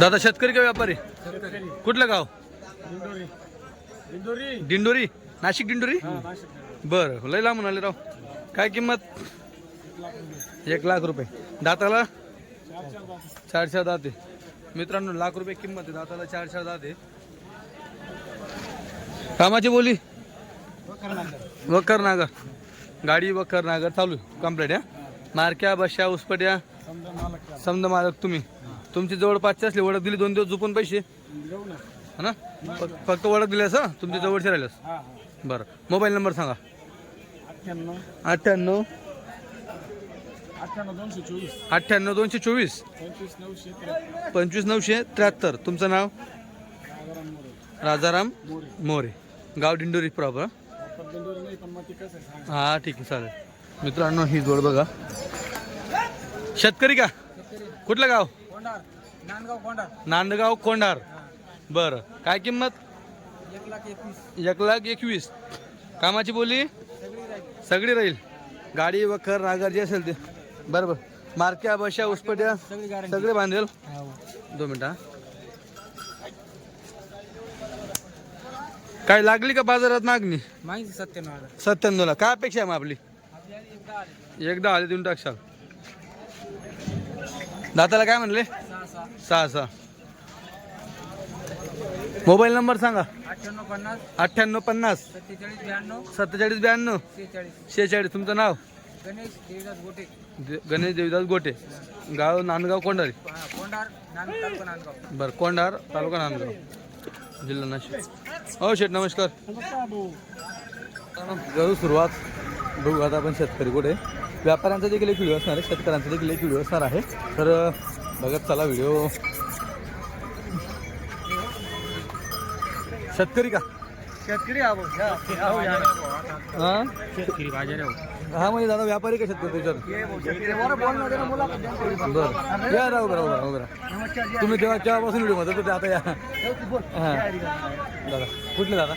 दादा शेतकरी का व्यापारी? कुठलं गाव? दिंडोरी. नाशिक दिंडोरी? बरं लय लांबून आले राव. काय किंमत? एक लाख रुपये. दाताला? चार चार दाते मित्रांनो लाख रुपये किंमत आहे. दाताला चार चार दाते कामाची बोली? वकर नागर गाडी वकर नागर चालू कंप्लीट या मारक्या बशा उसपट्या? समजा मालक तुम्ही. तुमची जवळपासची असली ओळख दिली दोन दिवस झोपून पैसे. ना हा ना? फक- फक्त ओळख दिल्यास हं. तुमची जवळचे राहिल्यास हा हा. बरं. मोबाईल नंबर सांगा. अठ्ठ्याण्णव. अठ्ठ्याण्णव. अठ्ठ्याण्णव दोनशे चोवीस. अठ्ठ्याण्णव दोनशे चोवीस. पंचवीस नऊशे त्र्याहत्तर. पंचवीस नऊशे त्र्याहत्तर. तुमचं नाव? राजाराम मोरे. मोरे. गाव दिंडोरी प्रॉपर वापर इंदोरी नाही पण मग ती कसं आहे सांग. हा ठीक आहे चालेल. मित्रांनो ही जोड बघा. शेतकरी का? कुठलं गाव? कोंडार नांदगाव कोंडार नांदगाव बरं. काय किंमत? एक लाख एकवीस. एक लाख एकवीस. कामाची बोली? सगळी राहील. गाडी वखर नागर जे असेल ते. बरोबर मारक्या बशा उसपट्या सगळी बांधेल? हो. दोन मिनिटं. काय लागली का बाजारात मागणी? सत्त्याण्णव सत्त्याण्णवला. काय अपेक्षा आहे मग आपली? आपल्या एकदा आले. एकदा आले देऊन टाकशाल. दाताला काय म्हणले? सहा सहा. मोबाईल नंबर सांगा. अठ्ठ्याण्णव पन्नास. अठ्ठ्याण्णव पन्नास. सत्तेचाळीस ब्याण्णव. सत्तेचाळीस ब्याण्णव. शेहेचाळीस. तुमचं नाव? गणेश देवदास गोटे. दे- गणेश देवीदास गोटे. गाव नांदगाव कोंढारी. हा, कोंडार नांद तालुका नांदगाव. बरं कोंढार तालुका नांदगाव. जिल्हा नाशिक. हो शेठ नमस्कार. जरूर सुरुवात. बघू आता आपण शेतकरी कुठे. व्यापाऱ्यांचा देखील एक व्हिडिओ असणार आहे. शेतकऱ्यांचा देखील एक व्हिडिओ असणार आहे. तर अ, बघत चला व्हिडिओ शेतकरी का? शेतकरी हा शेतकरी बाजार हा म्हणजे दादा व्यापारी का शेतकरी तुझ्यावर बरं. या राहू बरं बरं बरं. तुम्ही तेव्हा केव्हापासून व्हिडिओमध्ये आता या. हा. दादा कुठले दादा?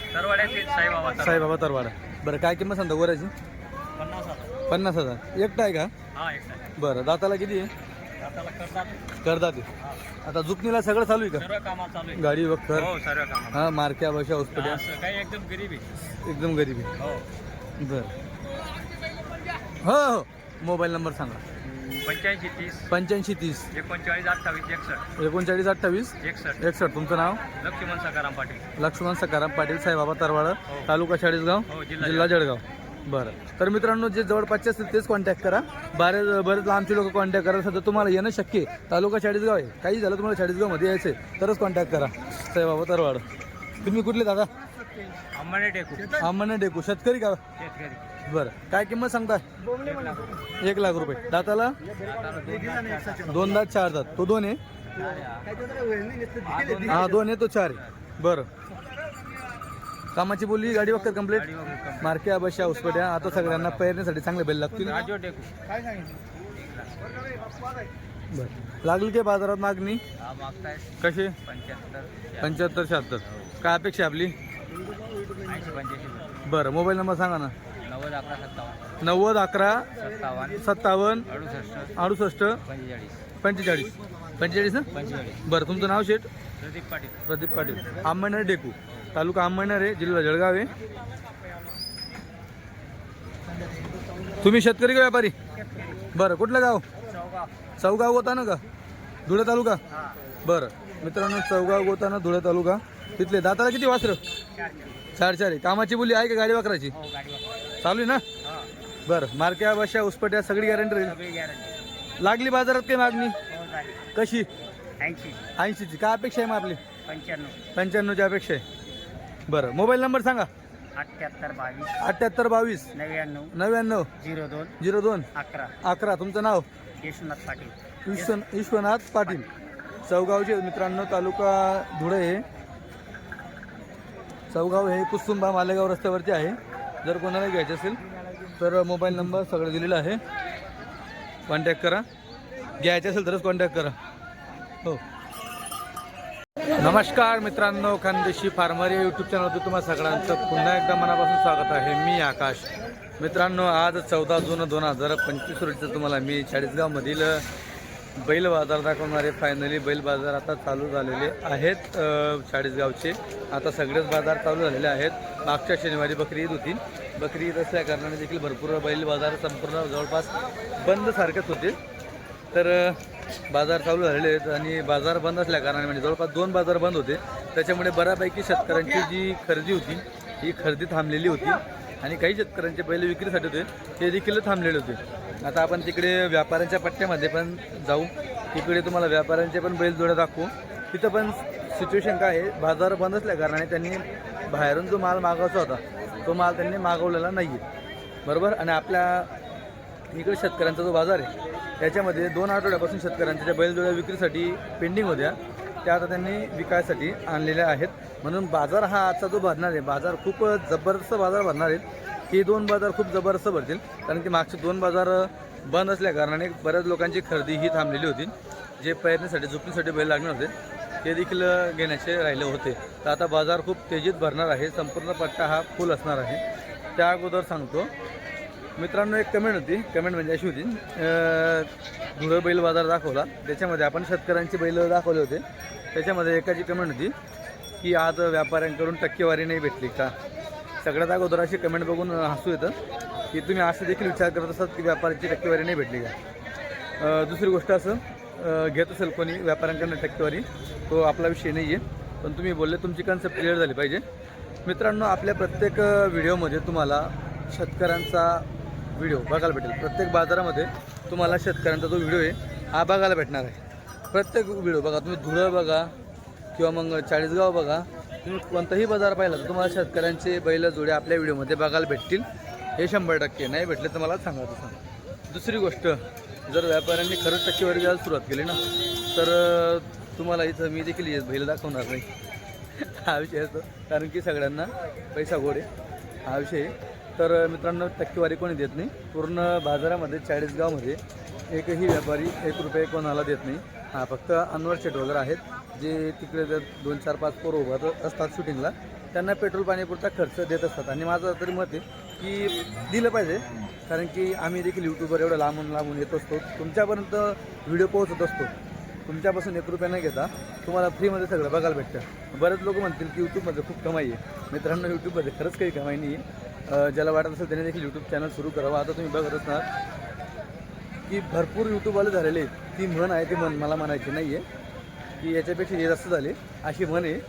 साईबाबा तरवाडा. बरं काय किंमत सांगता गोऱ्याची? पन्नास हजार. एकटा आहे का? बरं दाताला किती आहे? करतात. करतात ते. आता जुकनीला सगळं चालू आहे सर्व कामात चालू आहे. का गाडी वखर? हो सर्व कामात हा मारक्या बशा हॉस्पिटल असं काही एकदम गरीब आहे. एकदम गरीबी हो. बरं. हो हो. मोबाईल नंबर सांगा. पंच्याऐंशी तीस. पंच्याऐंशी तीस. एकोणचाळीस अठ्ठावीस एकसष्ट. एकोणचाळीस अठ्ठावीस. एकसष्ट. एकसष्ट. तुमचं नाव? लक्ष्मण सकाराम पाटील. लक्ष्मण सकाराम पाटील साईबाबा तरवाड तालुका चाळीसगाव हो जिल्हा जिल्हा जळगाव. बरं. तर मित्रांनो जे जवळपासचे असतील तेच कॉन्टॅक्ट करा. बरेच बरेच लांबचे लोक कॉन्टॅक्ट करा सध्या तुम्हाला येणं शक्य आहे. तालुका चाळीसगाव आहे. काही झालं तुम्हाला चाळीसगावमध्ये यायचं आहे तरच कॉन्टॅक्ट करा. साईबाबा तरवाड. तुम्ही कुठले दादा? अंबाने टेकू आम्हाला डेकू. शेतकरी का? बरं. काय किंमत सांगता एक लाख रुपये. दाताला? दोन दात चार दात. तो दोन आहे? हा दोन आहे तो चार आहे. बरं. कामाची बोली गाडी वगैरे कंप्लीट मार्क्या बशा उसपट्या आता सगळ्यांना पेरण्यासाठी चांगले बैल लागतील. बरं. लागली की बाजारात मागणी? हा मागताय. कशी? पंच्याहत्तर शहात्तर. काय अपेक्षा आपली? बरं मोबाईल नंबर सांगा ना. नव्वद अकरा सत्तावन्न. नव्वद अकरा सत्तावन्न. सत्तावन्न अडुसष्ट. अडुसष्ट पंचेचाळीस. पंचेचाळीस. ना? पंचेचाळीस. बरं तुमचं नाव शेठ? प्रदीप पाटील. प्रदीप पाटील. आंबेनर डेकू तालुका आंबेनर आहे जिल्हा जळगाव आहे. तुम्ही शेतकरी का व्यापारी? बरं कुठलं गाव? चौगाव चौगाव गोताना का? धुळे तालुका? हा बरं. मित्रांनो चौगाव गोताना धुळे तालुका. तिथले दाताला किती वासरं? चार चार आहे कामाची बोली आहे का गाडी वाकराची? चालू आहे ना? हा बरं. मार्क्या बशा उसपट्या सगळी गॅरंटी राहील. लागली बाजारात काही मागणी? हो कशी? ऐंशी. ऐंशीची. काय अपेक्षा आहे मग आपली? पंच्याण्णव. पंच्याण्णवची अपेक्षा आहे. बरं मोबाईल नंबर सांगा. अठ्ठ्याहत्तर बावीस. अठ्ठ्याहत्तर बावीस. नव्याण्णव. नव्याण्णव. झिरो दोन. झिरो दोन. अकरा. अकरा तुमचं नाव? यशवनाथ पाटील. विश्व विश्वनाथ पाटील. चौगावचे मित्रांनो तालुका धुळे आहे चौगाव हे कुसुंबा मालेगाव रस्त्यावरती आहे. जर कोणाला घ्यायचे असेल तर मोबाईल नंबर सगळं दिलेला आहे. कॉन्टॅक्ट करा. घ्यायचे असेल तरच कॉन्टॅक्ट करा. हो. नमस्कार मित्रांनो खानदेशी फार्मर या यूट्यूब चॅनलवर तुम्हाला सगळ्यांचं पुन्हा एकदा मनापासून स्वागत आहे. मी आकाश. मित्रांनो आज चौदा जून दोन हजार पंचवीस रोजीचं तुम्हाला मी चाळीसगावमधील बैल बाजार दाखवणारे फायनली बैल बाजार आता चालू झालेले आहेत चाळीसगावचे. आता सगळेच बाजार चालू झालेले आहेत. मागच्या शनिवारी बकरी ईद होती. बकरी ईद असल्या कारणाने देखील भरपूर बैल बाजार संपूर्ण जवळपास बंदसारखेच होते. तर बाजार चालू झालेले आहेत आणि बाजार बंद असल्या कारणाने म्हणजे जवळपास दोन बाजार बंद होते. त्याच्यामुळे बऱ्यापैकी शेतकऱ्यांची जी खरेदी होती ही खरेदी थांबलेली होती. आणि काही शेतकऱ्यांचे बैल विक्रीसाठी होते ते देखील थांबलेले होते. आता आपण तिकडे व्यापाऱ्यांच्या पट्ट्यामध्ये पण जाऊ. तिकडे तुम्हाला व्यापाऱ्यांचे पण बैल जोड्या दाखवू. तिथं पण सिच्युएशन काय आहे बाजार बंद असल्या कारणाने त्यांनी बाहेरून जो माल मागवायचा होता तो माल त्यांनी मागवलेला नाही आहे बरोबर? आणि आपल्या इकडे शेतकऱ्यांचा जो बाजार आहे याच्यामध्ये दोन आठवड्यापासून शेतकऱ्यांच्या ज्या बैलजोड्या विक्रीसाठी पेंडिंग होत्या त्या आता त्यांनी विकायसाठी आणलेल्या आहेत. म्हणून बाजार हा आजचा जो भरणार आहे बाजार खूप जबरदस्त बाजार भरणार आहेत. हे दोन बाजार खूप जबरदस्त भरतील कारण की मागचे दोन बाजार बंद असल्या कारणाने बऱ्याच लोकांची खरेदी ही थांबलेली होती जे पेरणीसाठी झुकणीसाठी बैल लागणार होते ते देखील घेण्याचे राहिले होते. तर आता बाजार खूप तेजीत भरणार आहे संपूर्ण पट्टा हा फुल असणार आहे. त्या अगोदर सांगतो मित्रांनो एक कमेंट होती. कमेंट म्हणजे अशी होती. धुळं बैल बाजार दाखवला. त्याच्यामध्ये आपण शेतकऱ्यांचे बैल दाखवले होते. त्याच्यामध्ये एकाची कमेंट होती की आज व्यापाऱ्यांकडून टक्केवारी नाही भेटली का? सगळ्यात अगोदर अशी कमेंट बघून हसू येतं की तुम्ही असं देखील विचार करत असतात की व्यापाऱ्याची टक्केवारी नाही भेटली का? दुसरी गोष्ट असं घेत असेल कोणी व्यापाऱ्यांकडनं टक्केवारी तो आपला विषय नाही आहे पण तुम्ही बोलले तुमची कन्सेप्ट क्लिअर झाली पाहिजे. मित्रांनो आपल्या प्रत्येक व्हिडिओमध्ये तुम्हाला शेतकऱ्यांचा व्हिडिओ बघायला भेटेल. प्रत्येक बाजारामध्ये तुम्हाला शेतकऱ्यांचा जो व्हिडिओ आहे हा बघायला भेटणार आहे. प्रत्येक व्हिडिओ बघा तुम्ही धुळं बघा किंवा मग चाळीसगाव बघा तुम्ही कोणताही बाजार पाहिला तर तुम्हाला शेतकऱ्यांचे बैल जोडे आपल्या व्हिडिओमध्ये बघायला भेटतील. हे शंभर टक्के. नाही भेटले तर मला सांगा तसं. दुसरी गोष्ट जर व्यापाऱ्यांनी खरंच टक्केवारी द्यायला सुरुवात केली ना तर तुम्हाला इथं मी देखील ये- बैल दाखवणार नाही. हा विषय असतो कारण की सगळ्यांना पैसा गोड आहे. हा विषय आहे. तर मित्रांनो टक्केवारी कोणी देत नाही. पूर्ण बाजारामध्ये चाळीसगावमध्ये एकही व्यापारी एक रुपये कोणाला देत नाही. हां फक्त अनवर शेट वगैरे आहेत. जे तिकडे जर दोन चार पाच पोरं उभा असतात शूटिंगला. त्यांना पेट्रोल पाणीपुरता खर्च देत असतात. आणि माझं तरी मत आहे की दिलं पाहिजे. कारण की आम्ही देखील यूट्यूबवर एवढं लांबून लांबून येत असतो. तुमच्यापर्यंत व्हिडिओ पोहोचत असतो. तुमच्यापासून एक रुपया नाही घेता तुम्हाला फ्रीमध्ये सगळं बघायला भेटतं. बरेच लोक म्हणतील की यूट्यूबमध्ये खूप कमाई आहे. मित्रांनो यूट्यूबमध्ये खरंच काही कमाई नाही आहे ज्याला वाटत असेल त्याने देखील यूट्यूब चॅनल सुरू करावं. आता तुम्ही बघत असणार की भरपूर यूट्यूबवाले झालेले आहेत. ती म्हण आहे ती म्हण मला म्हणायची नाही आहे की याच्यापेक्षा हे जास्त झाले. अशी म्हण आहे.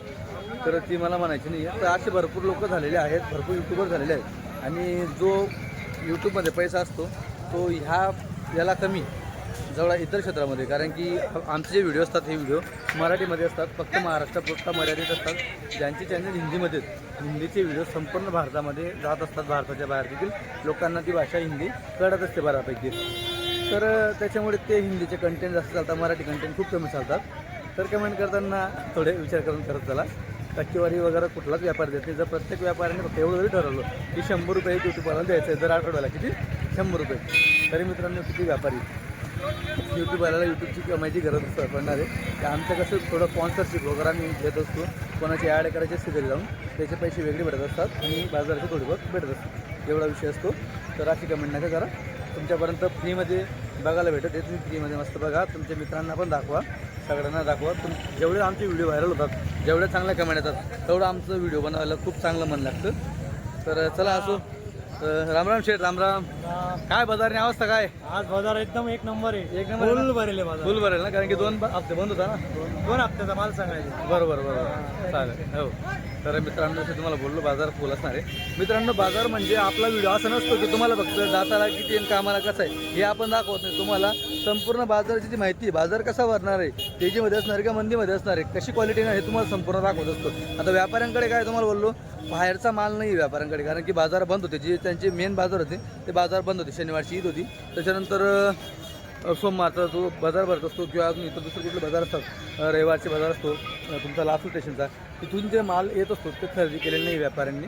तर ती मला म्हणायची नाही आहे तर असे भरपूर लोक झालेले आहेत भरपूर यूट्यूबर झालेले आहेत. आणि जो यूट्यूबमध्ये पैसा असतो तो ह्या याला कमी. जवळ इतर क्षेत्रामध्ये कारण की आमचे जे व्हिडिओ असतात हे व्हिडिओ मराठीमध्ये असतात फक्त महाराष्ट्रापुरता मर्यादित असतात. ज्यांचे चॅनल हिंदीमध्ये हिंदीचे व्हिडिओ संपूर्ण भारतामध्ये जात असतात भारताच्या बाहेर देखील. लोकांना ती भाषा हिंदी कळत असते बऱ्यापैकी. तर त्याच्यामुळे ते हिंदीचे कंटेंट जास्त चालतात मराठी कंटेंट खूप कमी चालतात. तर कमेंट करताना थोडे विचार करून करत चला. टक्केवारी वगैरे कुठलाच व्यापार देत नाही. जर प्रत्येक व्यापाऱ्याने फक्त एवढं जरी ठरवलं की शंभर रुपये यूट्यूबवाला द्यायचं आहे दर आठवड्याला किती? शंभर रुपये. तरी मित्रांनो किती व्यापारी? यूट्यूबवाल्याला यूट्यूबची कमाईची गरज पडणार आहे. तर आमचं कसं थोडं स्पॉन्सरशिप वगैरे आम्ही घेत असतो. कोणाची ॲड करायची असते घरी जाऊन त्याचे पैसे वेगळे भेटत असतात आणि बाजाराचे थोडे भेटत असतात. एवढा विषय असतो. तर अशी कमेंट नका करा. तुमच्यापर्यंत फ्रीमध्ये बघायला भेटत ते तुम्ही फ्रीमध्ये मस्त बघा. तुमच्या मित्रांना पण दाखवा. सगळ्यांना दाखवा. तुम जेवढे आमचे व्हिडिओ व्हायरल होतात जेवढे चांगल्या कमेंट येतात तेवढं आमचं व्हिडिओ बनवायला खूप चांगलं मन लागतं. तर चला असो. राम राम शेठ राम राम. काय बाजारनी अवस्था काय? आज बाजार एकदम एक नंबर आहे. एक नंबर फुल? भरेल आहे बाजार. फुल भरेल ना? कारण की दोन हप्ते बंद होता ना? दोन हप्त्याचा माल सांगायचे. बरोबर बरोबर. चालेल. हो. तर मित्रांनो जसं तुम्हाला बोललो बाजार फुल असणार आहे. मित्रांनो बाजार म्हणजे आपला व्हिडिओ असा नसतो की तुम्हाला फक्त दाताला किती आणि कामाला कसं आहे हे आपण दाखवत नाही. तुम्हाला संपूर्ण बाजाराची जी माहिती बाजार कसा भरणार आहे तेजीमध्ये असणार आहे का मंदीमध्ये असणार आहे कशी क्वालिटी नाही हे तुम्हाला संपूर्ण दाखवत असतो. आता व्यापाऱ्यांकडे काय तुम्हाला बोललो बाहेरचा माल नाही व्यापाऱ्यांकडे कारण की बाजार बंद होते. जे त्यांचे मेन बाजार होते. ते बाजार बंद होते. शनिवारची ईद होती. त्याच्यानंतर सोमवारचा जो बाजार भरत असतो किंवा अजून इतर दुसरे कुठले बाजार असतात रविवारचे बाजार असतो तुमचा लासूर स्टेशनचा तिथून जे माल येत असतो ते खरेदी केलेले नाही व्यापाऱ्यांनी.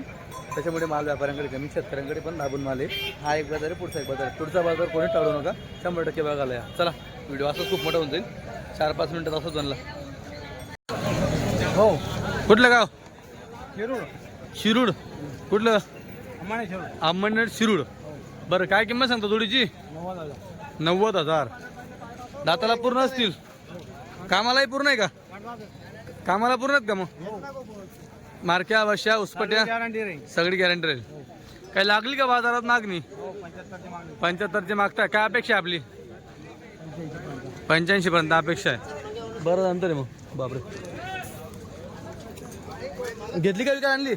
त्याच्यामुळे माल व्यापाऱ्यांकडे कमी शेतकऱ्यांकडे पण दाबून माल आहे. हा एक बाजार आहे पुढचा एक बाजार आहे. पुढचा बाजार कोणी टाळू नका. शंभर टक्के बघायला या. चला व्हिडिओ असं खूप मोठा होऊन जाईल. चार पाच मिनटात असंच बनला हो. कुठलं गाव? शिरूर शिरूड. कुठलं? आंबणनेर शिरूड बरं काय किंमत सांगतो जोडीची? नव्वद हजार. दाताला पूर्ण असतील. कामालाही पूर्ण आहे का? कामाला पूर्ण आहेत का मग? मारक्या वश्या उसपट्या? सगळी गॅरंटी राहील. काही लागली का बाजारात मागणी? हो पंच्याहत्तरची मागणी. पंच्याहत्तरची मागताय. काय अपेक्षा आहे आपली? पंच्याऐंशी पर्यंत अपेक्षा आहे. बरं नंतर मग. बापरे. घेतली का विकाय आणली?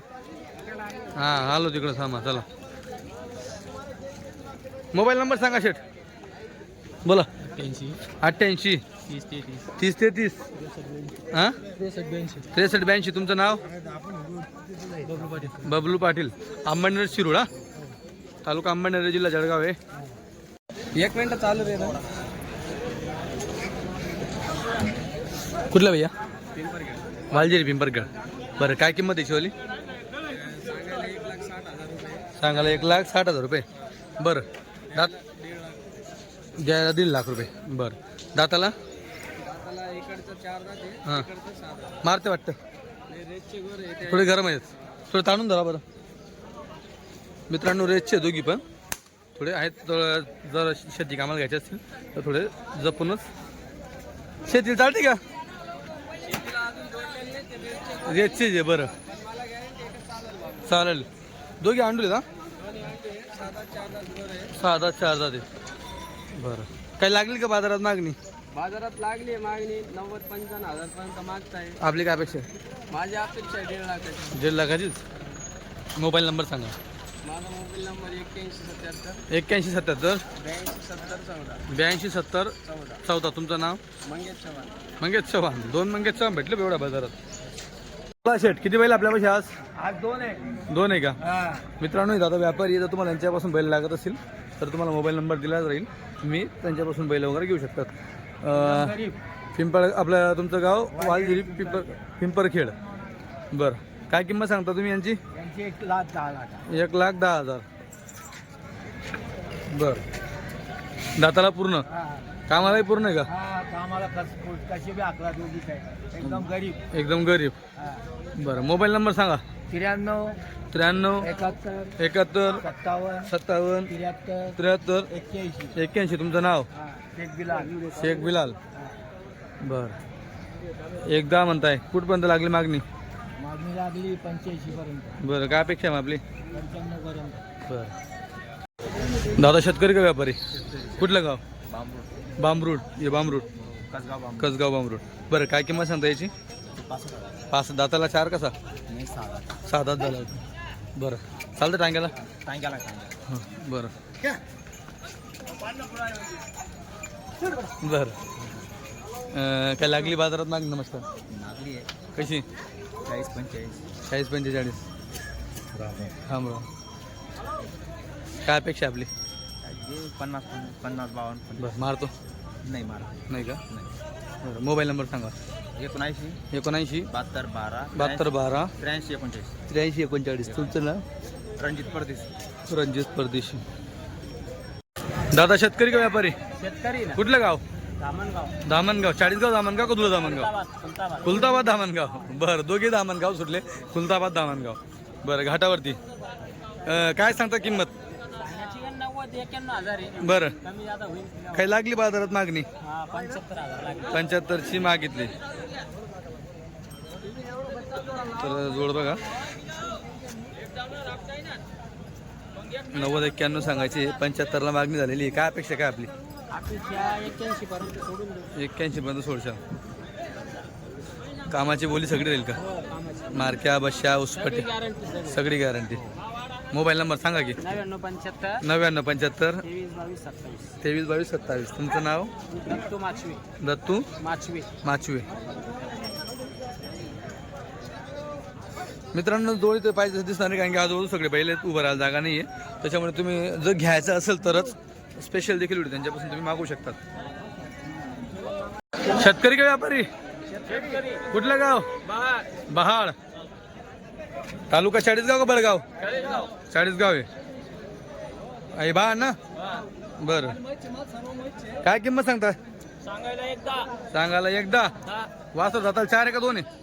हा आलो तिकडं सामा चला. मोबाईल नंबर सांगा शेठ. बोला. अठ्ठ्याऐंशी. अठ्ठ्याऐंशी. तीस तेहतीस. तीस तेहतीस. हां? त्रेसष्ट ब्याऐंशी. तुमचं नाव? बबलू पाटील. बबलू पाटील. अंबरनेर शिरूड हा? तालुका अंबरनेर जिल्हा जळगाव आहे. एक मिनिट चालू रे ना. कुठला भैया? वालजेरी पिंपरगड बरं काय किंमत आहे शिवली? सांगायला एक लाख साठ हजार रुपये. बरं. दात द्यायला दीड लाख रुपये. बरं. दाताला? हां. मारते वाटतं. थोडे गरम आहेत. थोडे ताणून धरा बरं. मित्रांनो रेसचे दोघी पण. थोडे आहेत जर शेती कामाला घ्यायचे असतील तर थोडे जपूनच. शेती चालते का? रेटचे जे बरं. चालेल. दोघे अंडू ना सहा दहा चार दहा ते बरं. काही लागली का बाजारात मागणी? बाजारात लागली मागणी. नव्वद पंचावन्न हजार पर्यंत मागताय. आपली काय अपेक्षा आहे? माझी अपेक्षा आहे दीड लाखाची. दीड लाखाचीच? मोबाईल नंबर सांगा. माझा मोबाईल नंबर एक्क्याऐंशी सत्याहत्तर. एक्क्याऐंशी सत्याहत्तर? ब्याऐंशी सत्तर चौदा. ब्याऐंशी सत्तर चौदा. चौदा. तुमचं नाव? मंगेश चव्हाण. मंगेश चव्हाण. दोन मंगेश चव्हाण भेटले एवढ्या बाजारात. शेठ किती बैल आपल्यापाशी आज? आज दोन आहे. दोन आहे का? मित्रांनो दादा व्यापारी जर तुम्हाला यांच्यापासून बैल लागत असेल तर तुम्हाला मोबाईल नंबर दिला जाईल तुम्ही त्यांच्यापासून बैल वगैरे घेऊ शकतात. पिंपळ आपलं तुमचं गाव? वालझिरी पिंपर पिंपरखेड. बरं. काय किंमत सांगता तुम्ही यांची? एक लाख दहा लाख. एक लाख दहा हजार. बरं. दाताला पूर्ण? कामालाही पूर्ण आहे का? हा कामाला कस कशी बी अकरा दोघीच आहे. एकदम गरीब. एकदम गरीब. हा. बरं मोबाईल नंबर सांगा. त्र्याण्णव त्र्याण्णव एकाहत्तर एकाहत्तर सत्तावन्न सत्तावन्न त्र्याहत्तर त्र्याहत्तर एक्क्याऐंशी. एक्क्याऐंशी. तुमचं नाव? हा शेख बिलाल. शेख बिलाल. बरं. एकदा म्हणताय कुठपर्यंत लागली मागणी? मागणी लागली पंच्याऐंशी पर्यंत. बरं काय अपेक्षा आहे मग आपली? पंच्याण्णव पर्यंत. बरं. दादा शेतकरी का व्यापारी? कुठलं गाव? बांबू. बांबरूड हे बांबरूड कसगाव कसगाव बांबरूड बरं काय किंमत सांगता याची? पाच दाताला चार कसा? सहा सात दात झाला होता. बरं. चालतं टांग्याला? टांग्याला हं, बरं. बरं. काय लागली बाजारात माग नमस्कार. लागली आहे. कशी? चाळीस पंचेचाळीस. चाळीस पंचेचाळीस. हा बरं. काय अपेक्षा आपली? पन्नास पन्नास बावन्न बरं मारतो? नाही मारा नाही का? बरं मोबाईल नंबर सांगा. एकोणऐंशी. एकोणऐंशी. बहात्तर बारा. बहात्तर बारा. त्र्याऐंशी एकोणचाळीस. त्र्याऐंशी एकोणचाळीस. तुमचं नाव? रणजित परदेश. रणजित परदेशी. दादा शेतकरी का व्यापारी? शेतकरी ना. कुठलं गाव? दामणगाव धामणगाव. चाळीसगाव धामणगाव का तुला धामणगाव? खुलताबाद खुलताबाद. कुलताबाद धामणगाव. बरं दोघे धामणगाव सुटले. कुलताबाद धामणगाव. बरं घाटावरती. अं, काय सांगता किंमत याची नव्वद एक्याण्णव हजार आहे बरं. काही लागली बाजारात मागणी? पंच्याहत्तरची मागितली. तर जोड बघा. नव्वद एक्क्याण्णव सांगायची पंच्याहत्तरला मागणी झालेली आहे. काय अपेक्षा काय आपली? एक्क्याऐंशी पर्यंत सोडशा. कामाची बोली सगळी राहील का? हो मारक्या बश्या उसपटे सगळी गॅरंटी मोबाईल नंबर सांगा की. नव्याण्णव पंच्याहत्तर. नव्याण्णव पंच्याहत्तर. तेवीस बावीस सत्तावीस. तेवीस बावीस सत्तावीस. तुमचं नाव? दत्तू माचवे. दत्तू? माचवे. माचवे. मित्रांनो दोन इथे पाहिजे दिसणार नाही कारण की आजूबाजू सगळे पहिले उभं राहायला जागा नाही आहे त्याच्यामुळे तुम्ही जर घ्यायचं असेल तरच स्पेशल देखील भेटू त्यांच्यापासून तुम्ही मागू शकतात. शेतकरी का व्यापारी? कुठलं गाव? बहाळ. तालुका चाळीसगाव का बडगाव? चाळीसगाव. आहे. आई बहाळ ना बरं. काय किंमत सांगता? सांगायला एकदा. वासर जाताल चार आहे का दोन आहे?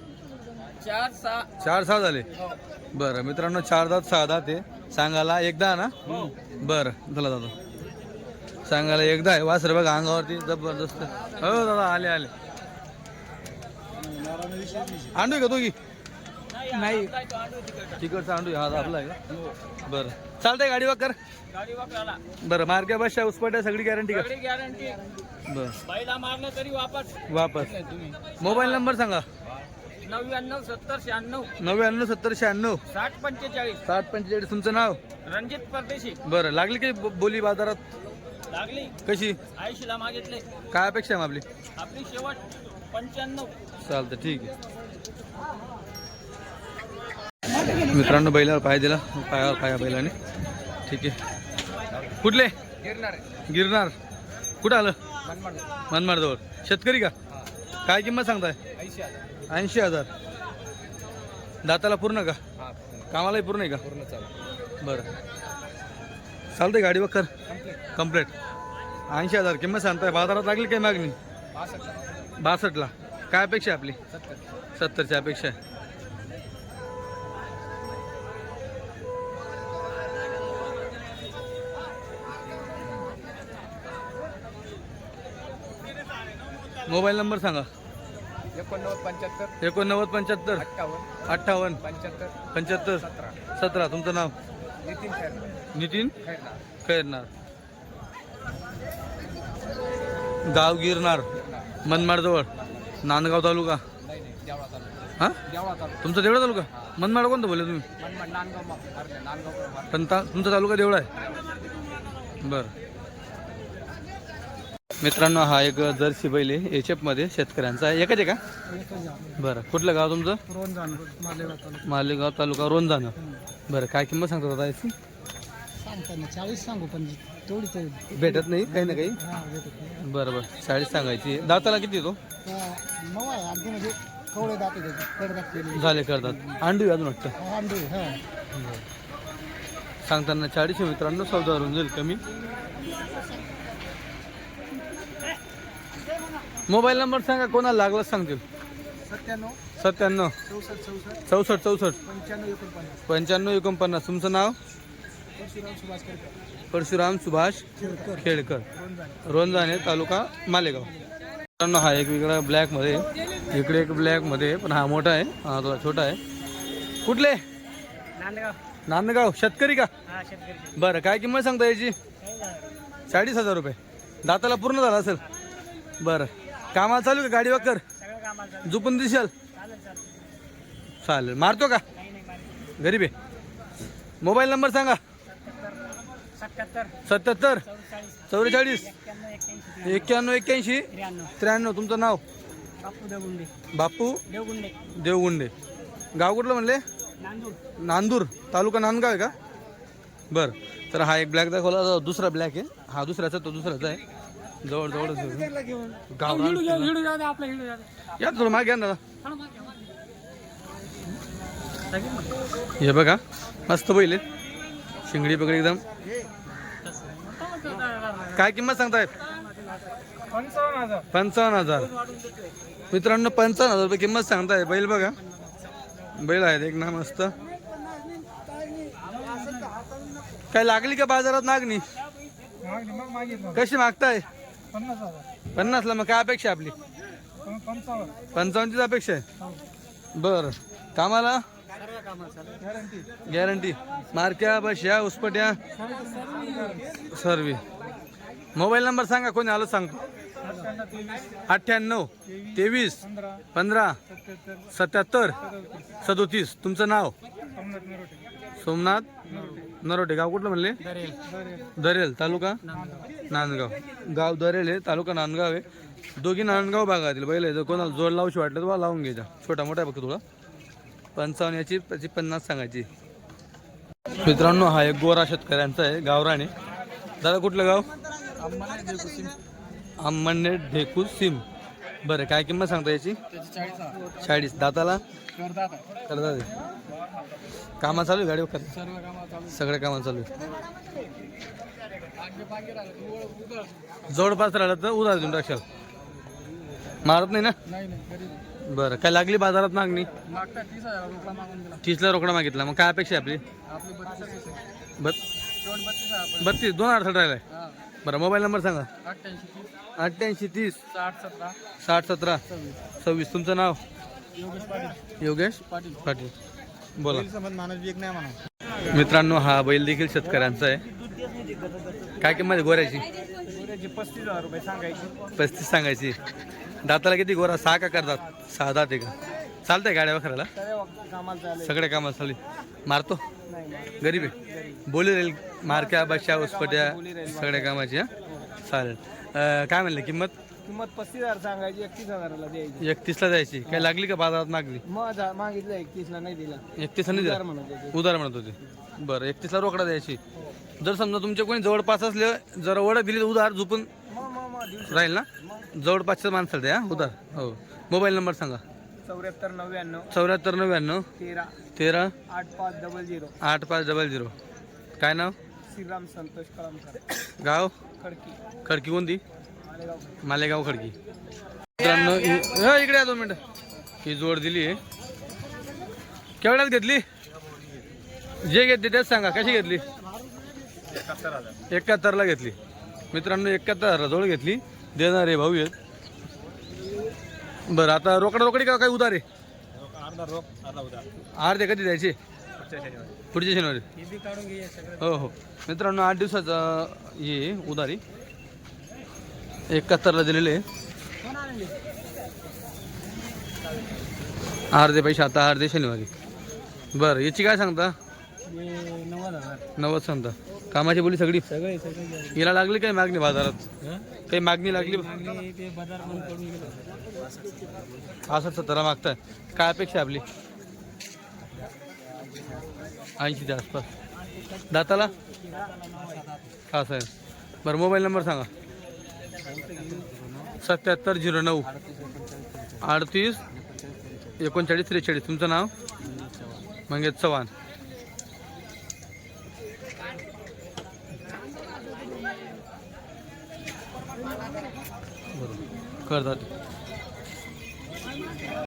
चार सहा. चार सहा झाले. बरं मित्रांनो चार दात सहा दात आहे. सांगायला एकदा ना? बरं चला दादा. सांगायला एकदा आहे. वासर बघा अंगावरती जबरदस्त. हो दादा आले आले. आहे का दोघी? नाही. तिकडचा आहे, हा आपला आहे का? बरं. चालतंय गाडी वाकर गाडी वापराला बरं मार्ग्या बसच्या उसपट्या सगळी गॅरंटी का गॅरंटी बरं. बैला मारलं तरी वापस. वापस. मोबाईल नंबर सांगा. नव्याण्णव सत्तर शहाण्णव. नव्याण्णव सत्तर शहाण्णव. साठ पंचेचाळीस. साठ पंचेचाळीस तुमचं नाव? रणजित परदेशी. बरं लागली की बो- बोली बाजारात? लागली. कशी? ऐंशीला मागितले. काय अपेक्षा आहे मग आपली? आपली शेवट पंच्याण्णव. चालतं ठीक आहे. मित्रांनो बैलावर पाय दिला. पायावर पाया बैलाने. ठीक आहे. कुठले? गिरणार कुठं आलं? मनमाडजवळ. शेतकरी का? काय किंमत सांगताय? ऐंशी हजार. दाताला पूर्ण का? कामालाही पूर्ण आहे का? बरं. चालतंय गाडी वखर. कंप्लीट. ऐंशी हजार. किंमत सांगताय? बाजारात लागली काय मागणी? बासष्टला. काय अपेक्षा आहे आपली? सत्तरची अपेक्षा आहे. मोबाईल नंबर सांगा. एकोणनव्वद पंच्याहत्तर एकोणनव्वद पंच्याहत्तर अठ्ठावन्न अठ्ठावन्न पंच्याहत्तर पंच्याहत्तर सतरा. सतरा. तुमचं नाव? नितीन नितीन खैरनार. खैरनार. गाव गिरनार मनमाडजवळ नांदगाव तालुका. नाही नाही देवळा तालुका. हां? देवळा तालुका. तुमचा देवळा तालुका? मनमाड कोणतं बोलले तुम्ही? मनमाड नांदगाव नांदगाव. पण ता तुमचा तालुका देवळा आहे. बरं. मित्रांनो हा एक जर्सी बैल आहे एचएफमध्ये शेतकऱ्यांचा. एकच आहे का? बरं. कुठलं गाव तुमचं? जाणं मालेगाव तालुका मालेगाव तालुका रोंजानं बरं काय किंमत सांगतात आता याची? सांगताना चाळीस सांगू पण तेवढी तरी भेटत नाही काही ना काही? हा भेटत नाही. बरं बरं. चाळीस सांगायची. दाताला किती येतो? हा, नऊ आहे अगदी म्हणजे कवळे दाते त्याचे कडदात केली झाले करतात. अंडू अजून वाटतं. हा. सांगताना चाळीस आहे मित्रांनो चौदा वरून जाईल कमी. मोबाईल नंबर सांगा कोणाला लागला सांगतील? सत्त्याण्णव सत्त्याण्णव. चौसष्ट चौसष्ट. चौसष्ट चौसष्ट. पंच्याण्णव एकोणपन्नास. पंच्याण्णव एकोणपन्नास. तुमचं नाव? परशुराम सुभाष करकर परशुराम सुभाष खेळकर खेडकर रोंजाने तालुका मालेगाव. मित्रांनो हा एक वेगळा ब्लॅकमध्ये आहे. इकडे एक ब्लॅकमध्ये आहे पण हा मोठा आहे. हा थोडा छोटा आहे. कुठले? नांदगाव. नांदगाव. शेतकरी का? हा शेतकरी बरं काय किंमत सांगता याची? चाळीस हजार रुपये. दाताला पूर्ण झाला असेल? बरं. कामाला चालू का? गाडी वाकर झुपून दिशाल चालेल मारतो का? गरीब आहे. मोबाईल नंबर सांगा. सत्याहत्तर चौवेचाळीस एक्क्याण्णव एक्क्याऐंशी त्र्याण्णव. तुमचं नाव? बापू देवगुंडे. बापू देवगुंडे. देवगुंडे. गाव कुठलं म्हणले? नांदूर. नांदूर. तालुका नांदगाव आहे का? बरं. तर हा एक ब्लॅक दाखवला दुसरा ब्लॅक आहे. हा दुसऱ्याचा तो दुसऱ्याचा आहे. जवळ. गाव या थोडं मागे या ना दादा. हे बघा मस्त बैल आहे शिंगडी पकडी एकदम. काय किंमत सांगताय पंचावन्न हजार. पंचावन्न हजार मित्रांनो पंचावन्न हजार रुपये किंमत सांगताय बैल बघा. बैल आहेत एक ना मस्त. काय लागली का बाजारात नागणी? मग मागितलं. कशी मागताय? पन्नास हजार. पन्नासला मग काय अपेक्षा आपली? पंचावन्न. पंचावन्नचीच अपेक्षा आहे? बर. कामाला? गॅरंटी गॅरंटी मारक्या बश्या उसपट्या? सर्वी मोबाईल नंबर सांगा कोणी आलं सांगतो अठ्ठ्याण्णव तेवीस पंधरा. सत्याहत्तर. सदोतीस. तुमचं नाव? सोमनाथ? नरोटे गाव कुठलं म्हणले? दरेल. दरेल तालुका? नांदगाव. गाव दरेल आहे तालुका नांदगाव आहे. दोघी नांदगाव भागातील बैल आहे जर कोणाला जोड लावशी वाटलं तर लावून घ्यायचा छोटा मोठा आहे फक्त थोडा. पंचावन्न याची त्याची पन्नास सांगायची. मित्रांनो हा एक गोरा शेतकऱ्यांचा आहे गावराणे. दादा कुठलं गाव? आंबणे ढेकू सिम. बरं काय किंमत सांगता याची? चाळीस दाताला? करता कामा चालू आहे गाडी चालू सगळ्या कामा चालू आहे. जवळपास राहिलं तर उधार देऊन टाकशाल. मारत नाही ना? बरं काय लागली बाजारात मागणी? तीसला रोकडा मागितला. मग काय अपेक्षा आपली? बत्तीस दोन अडसठ राहिलाय. बरं मोबाईल नंबर सांगा. अठ्ठ्याऐंशी तीस. साठ सतरा. साठ सतरा. सव्वीस. तुमचं नाव? योगेश पाटील. योगेश पाटील. पाटील. बोला. मित्रांनो हा बैल देखील शेतकऱ्यांचा आहे. काय किंमत आहे गोऱ्याची? पस्तीस हजार रुपये सांगायची. पस्तीस सांगायची. दाताला किती गोरा? सहा का करतात? सहा दात आहे का? चालतंय गाड्या वखराला सगळे कामाला सगळ्या कामात चालू मारतो. गरीब आहे. बोली राहील. मारक्या बशा उसपट्या सगळ्या कामाची हा? चालेल. अं, काय म्हणले किंमत? किंमत पस्तीस हजार सांगायची एकतीस हजाराला द्यायची. एकतीसला द्यायची. काय लागली का बाजारात मागली मग जा- मागितलं एकतीसला नाही दिला. एकतीसला नाही हजार म्हणत होते. उधार म्हणत होते. बरं एकतीसला रोकडा द्यायची. जर समजा तुमच्या कोणी जवळपास असले जर ओढ दिली तर उधार झोपून मग मग मग दिवशी. राहील ना? जवळपासच्या माणसाला द्या उधार. हो. मोबाईल नंबर सांगा. चौऱ्याहत्तर नव्याण्णव. चौऱ्याहत्तर नव्याण्णव. तेरा. तेरा. आठ पाच डबल झिरो. आठ पाच डबल झिरो. काय नाव? श्रीराम संतोष कळमकर. गाव? खडकी. खडकी कोणती? मालेगाव. मालेगाव खडकी. मित्रांनो हि- हा, इकडे या दोन मिनटं. ही जोड दिली आहे. केवढ्यात घेतली? जे घेतली तेच सांगा कशी घेतली? एकाहत्तरला घेतली. मित्रांनो एकाहत्तर हजार जोड घेतली. देणारे भाऊ आहेत. बरं आता रोकडा रोकडी का काय उधार आहे? अर्धा रोख अर्धा उद्या अर्धे कधी द्यायचे? पुढच्या शनिवारी. हे बी काढून घे सगळं. हो हो. मित्रांनो आठ दिवसाचा हे आहे, उधारी एकाहत्तरला दिलेले आहे. अर्धे पैसे आता अर्धे शनिवारी. बरं याची काय सांगता? हे नव्वद हजार. नव्वद सांगता. कामाची बोली सगळी? सगळे सगळे हिला लागली काय मागणी बाजारात? काही मागणी लागली? मागणी ते बाजार बंद करून गेलं. असं सत्तरा मागताय. काय अपेक्षा आपली? ऐंशीच्या आसपास. दाताला? हा साहेब बरं मोबाईल नंबर सांगा. सत्याहत्तर झिरो नऊ. अडतीस एकोणचाळीस त्रेचाळीस. तुमचं नाव? मंगेश चव्हाण. बरोबर. करतात